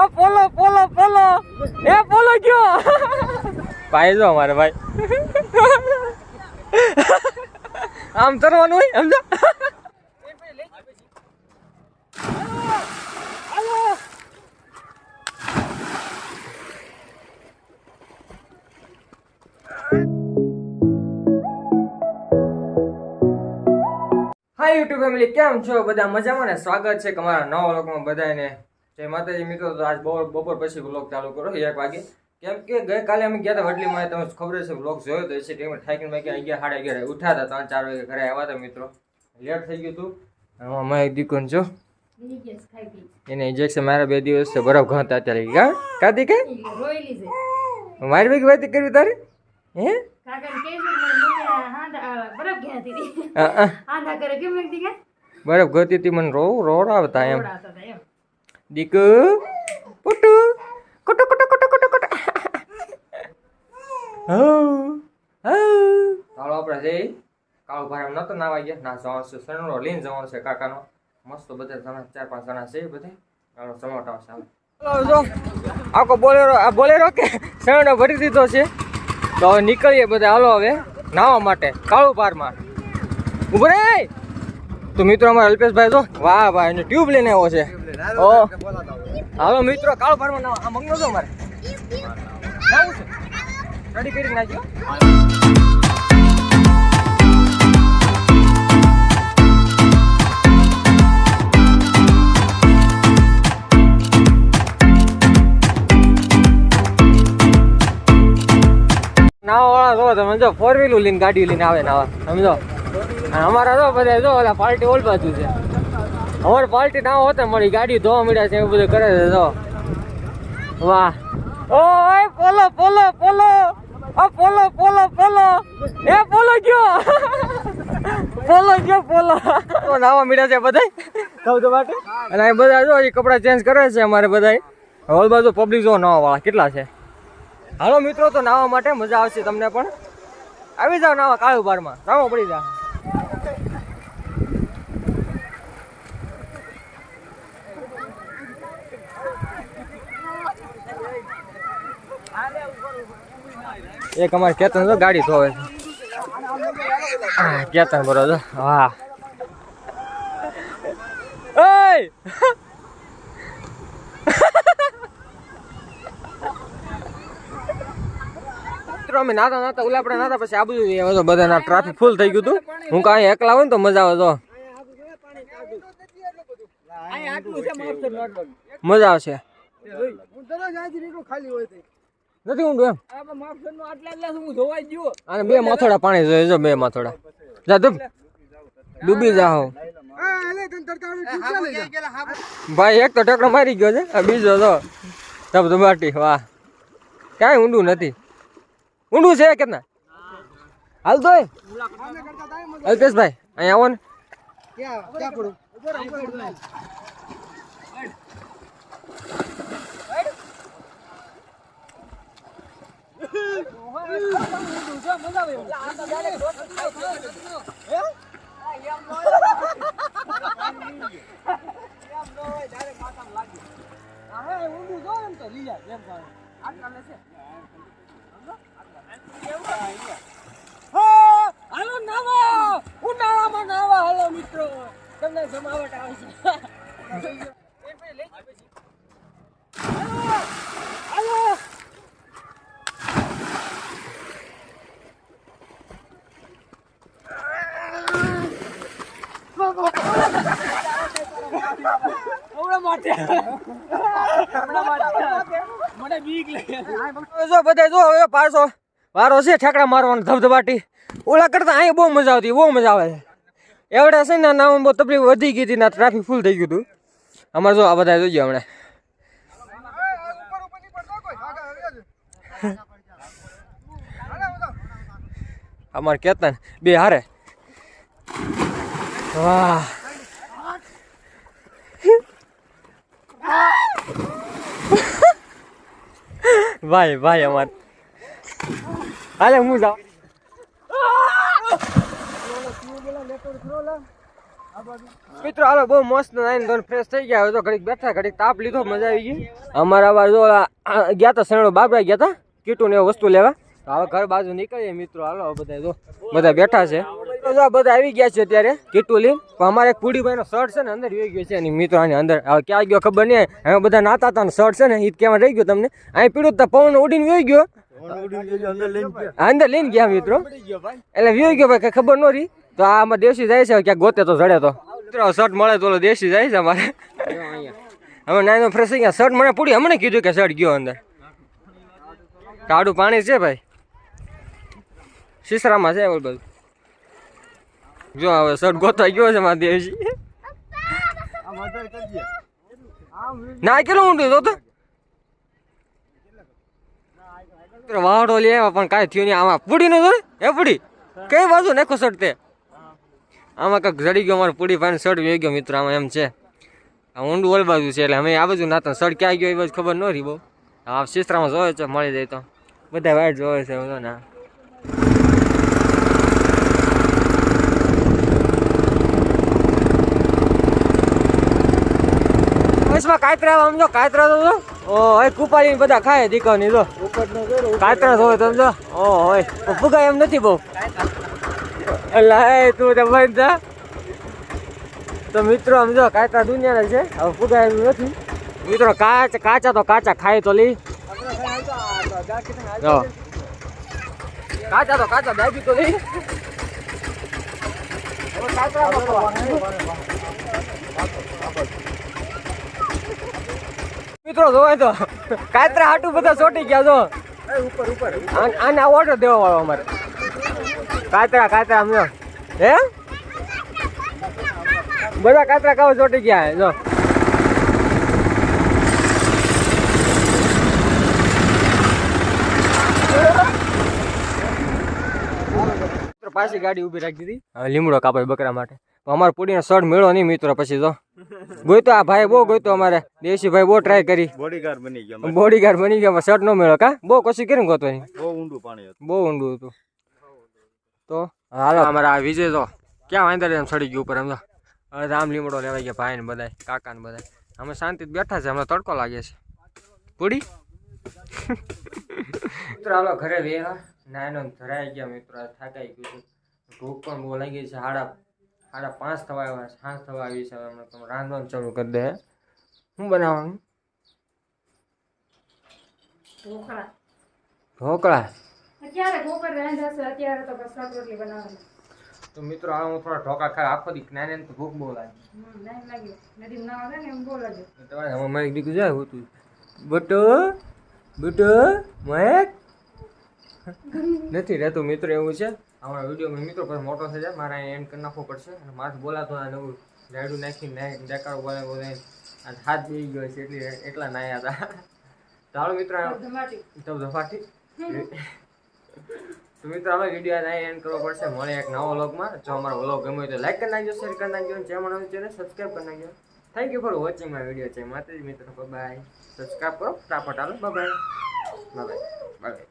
ઓ પોલો પોલો પોલો. એ પોલો ગયો. ભાઈ જો અમારે ભાઈ. આમ તરવાનું હોય સમજો હાય યુટ્યુબ ફેમિલી કેમ છો? બધા મજામાં ને? સ્વાગત છે તમારા નવા વ્લોગમાં બધાને જય માતાજી મિત્રો તો આજ બપોર બપોર પછી વ્લોગ ચાલુ કરો એક વાગે. કેમ કે ગઈકાલે અમે ગયા હતા વડલીમાં તમને ખબર છે વ્લોગ જોયો તો એ ટાઈમે ઠાકીને વાગે અગિયાર સાડા અગિયાર ઉઠ્યા હતા ત્રણ ચાર વાગે ઘરે આવ્યા હતા મિત્રો. લેટ થઈ ગયું હતું આમાં મેં એક દીકરો છો એને ઇન્જેક્શન મારા બે દિવસ છે બરફ ઘણતા અત્યારે કા કાદી કે? મારી ભેગી વાત કરવી તારે? હે? અ, અ. બરફ ગતી હતી મને રો રોડાવતા એમ. દીકુ પુટુ કુટુ કુટુ કુટુ કુટુ કુટુ હઉ હઉ ચાલો આપણે જઈ. કાળો ભાઈ નતો નાવા ગયા. ના જવાનું છે સણનો લઈને જવાનું છે કાકાનો. મસ્ત બધા જણા ચાર પાંચ જણા છે બધે. ચાલો સમાટ આવશે હાલો જો આખો બોલેરો આ બોલેરો કે સણનો ભરી દીધો છે. તો હવે નીકળીએ બધા હાલો હવે નાવા માટે. કાળુ પારમાં ઊભો રે! તો મિત્રો અમારા અલ્પેશભાઈ જો વાહ ભાઈ એને ટ્યુબ લઈને આવ્યો છે ઓ હાલો મિત્રો કાળો નાવા આ મંગનો છો અમારે. છે? રેડી કરી નાખ્યો નાવા વાળા જો તમે જો ફોર વ્હીલ લઈને ગાડી લઈને આવે નાવા સમજો? અમારા તો બધા જો ઓલા પાર્ટી ઓલ બાજુ છે. અમારે પાર્ટી ના હોતા મળી ગાડી ધોવા મળ્યા છે એવું બધું કરે છે જો. વાહ. ઓય પોલો પોલો પોલો. ઓ પોલો પોલો પોલો. એ પોલો ગયો. પોલો ગયો પોલો. તો નાવા મળ્યા છે બધા? સૌથી માટે? અને આ બધા જો એ કપડાં ચેન્જ કરે છે અમારે બધા હોલ બાજુ પબ્લિક જો નવા વાળા કેટલા છે? હાલો મિત્રો તો નાવા માટે મજા આવશે તમને પણ. આવી જાવ નાવા કાળુ બારમાં. નાવા પડી જા. એક અમારે કેતન તો ગાડી ધોવે કેતન બરો છો. અમે નાતા નાતા આપણે નાતા, પછી આ બધું બધાના ટ્રાફિક ફૂલ થઈ ગયું હતું. હું કાંઈ એકલા હોય ને તો મજા આવે મજા આવશે. નથી ઊંડું એમ? અને બે માથોડા પાણી જોઈએ જો બે માથોડા. જા ડૂબ ડૂબી જાઓ ભાઈ એક તો ટેકડો મારી ગયો છે આ બીજો તો ધબ ધબાટી વાહ. કાંઈ ઊંડું નથી. ઊંડું છે કેટલા હાલ તો અલ્પેશભાઈ અહીંયા આવો ને. હાલો નાવા. ઉનાળામાં નાવા. હાલો મિત્રો. તમને જમાવટ આવશે હાલો જો, બધા જો, હવે પાછો છે, ઠેકડા મારવાનો, ધબધબાટી. ઓલા કરતા અહીંયા બહુ મજા આવતી, બહુ મજા આવે. એવડા છે ના બહુ તકલીફ વધી ગઈ હતી ના ટ્રાફિક ફૂલ થઈ ગયું હતું. અમારે જો આ બધા જોઈએ હમણાં. અમારે કેતન, બે હારે. વાહ. ભાઈ ભાઈ અમાર. હાલે, હું જાઉં. મિત્રો, હાલો, બહુ મસ્ત નાઈને ધોન ફ્રેશ થઈ ગયા હવે તો ઘડીક બેઠા, ઘડીક તાપ લીધો, મજા આવી ગઈ. અમારા બાર જો ગયા તા શેણો બાબરા ગયા તા કીટું ને વસ્તુ લેવા. હવે ઘર બાજુ નીકળીએ મિત્રો, હાલો બધા જો બધા બેઠા છે. તો જો બધા આવી ગયા છે અત્યારે કીટું લઈને પણ અમારે એક પૂડીભાઈનો શર્ટ છે ને, અંદર રહી ગયો છે એની મિત્રો આની અંદર. હવે ક્યાં ગયો ખબર નહીં, હવે બધા નાતા હતા શર્ટ છે ને એ કેવા રહી ગયો તમને. અહીં પીડું તો પવન ઉડીને વહી ગયો. અંદર લઈને ગયા મિત્રો. એટલે વ્યુ ગયો ભાઈ ખબર ન રહી. તો આમાં દેશી જાય છે ક્યાંક ગોતે તો જડે તો. મિત્રો શર્ટ મળે તો દેશી જાય છે અમારે. હવે નાનો ફ્રેશ ગયા. શર્ટ મને પૂરી હમણાં કીધું કે શર્ટ ગયો અંદર. કાળું પાણી છે ભાઈ. શીશરામાં છે એવું બધું. જો હવે શર્ટ ગોતવા ગયો છે દેશી ના, કેટલું ઊંડું તો. વાહડો લે પણ કાંઈ થયું નહીં. આમાં પૂડી નું એ પૂડી? કઈ બાજુ નાખો શર્ટ તે? આમાં કાંઈક જડી ગયો અમારે પૂડી ભાઈ શર્ટ વેઈ ગયો મિત્રો, આમાં એમ છે. આ ઊંડું ઓલ બાજુ છે, એટલે અમે આ બાજુ નાતા. શર્ટ ક્યાં ગયો એ બાજુ ખબર ન રહી બહુ. આ શિસ્ત્રામાં જોવે છે, મળી જાય તો. બધા વાઈટ જોવે છે ના. બસમાં કાતરા જો, કાતરા તો જો. ઓ, હોય કુપારી બધા ખાય દીકવાની જો. કાતરા જોવે તમે જો. ઓ, હોય. ફુગાય એમ નથી બહુ. અલ્લા તું તો બંધ જા તો મિત્રો, આમ જો કાચા દુનિયાના છે. હવે ફુગાય એમ નથી. મિત્રો, કાચ, કાચા તો કાચા ખાય તો લી કાચા તો કાચા દાબી તો લી હવે મિત્રો જોવાય તો. કાતરા હાટું બધા ચોટી ગયા, જો. આન- આને ઓર્ડર દેવા વાળો અમારે. કાતરા કાતરા અમને હે? બધા કાતરા કાવ ચોટી ગયા, જો. પાછી ગાડી ઊભી રાખી હતી લીમડો કાપડ બકરા માટે. અમારે પૂડીનો શર્ટ મેળો નહીં મિત્રો પછી તો. ગોઈતો આ ભાઈ બહુ ગોઈતો અમારે. દેશી ભાઈ બહુ ટ્રાય કરી. બોડીગાર્ડ બની ગયા અમે. બોડીગાર્ડ બની ગયા શર્ટ નો મેળો કા? બહુ કોશિશ કરીને ગોતવાની? બહુ ઊંડું પાણી હતું. બહુ ઊંડું હતું. તો હાલો. અમારા આ વિજય તો ક્યાં વાંધા એમ સડી ગયું ઉપર એમ તો. રામ લીમડો લેવાઈ ગયા ભાઈ ને બધા કાકા ને બધા અમે શાંતિ બેઠા છે હમણાં તડકો લાગે છે. પૂડી? મિત્રો હાલો ઘરે વેહા નાનો ધરાઈ ગયા મિત્રો થાકાઈ ગયું છે. ભૂખ પણ બહુ લાગી છે હાડા હાડા પાંચ થવા આવ્યા સાંજ થવા આવી છે હવે તમે રાંધવાનું ચાલુ કરી દે શું બનાવવાનું? ઢોકળા. ઢોકળા? અત્યારે ઢોકળ રાંધ્યા અત્યારે તો બસ રોટલી બનાવવાની. તો મિત્રો આ હું થોડા ઢોકા ખાય આખો દી નાને તો ભૂખ બહુ લાગે. નદી ના આવે ને એમ બહુ લાગે. તમારે હવે મારી દીકરી જાય હોતું. બટો બટો મહેક. નથી રહેતું મિત્રો એવું છે? અમારા વીડિયો મિત્રો પણ મોટો થઈ જાય મારે એન્ડ કરી નાખવો પડશે. અને માથે બોલાતો આ નવું રાયડું નાખીને ડેકારો બોલે બોલે આ હાથ બી ગયો છે એટલી એટલા નાયા હતા. ચાલો મિત્રો તો દફાટી તો મિત્રો અમે વીડિયો નાય એન્ડ કરવો પડશે. મળે એક નવો વ્લોગમાં. જો અમારો વ્લોગ ગમ્યો તો લાઈક કરી નાખજો શેર કરી નાખજો ચેનલ ચેનલ સબસ્ક્રાઈબ કરી નાખજો. Thank you for watching my video છે માતાજી મિત્રો. બાય સબસ્ક્રાઈબ કરો ફટાફટ હાલો. Bye bye by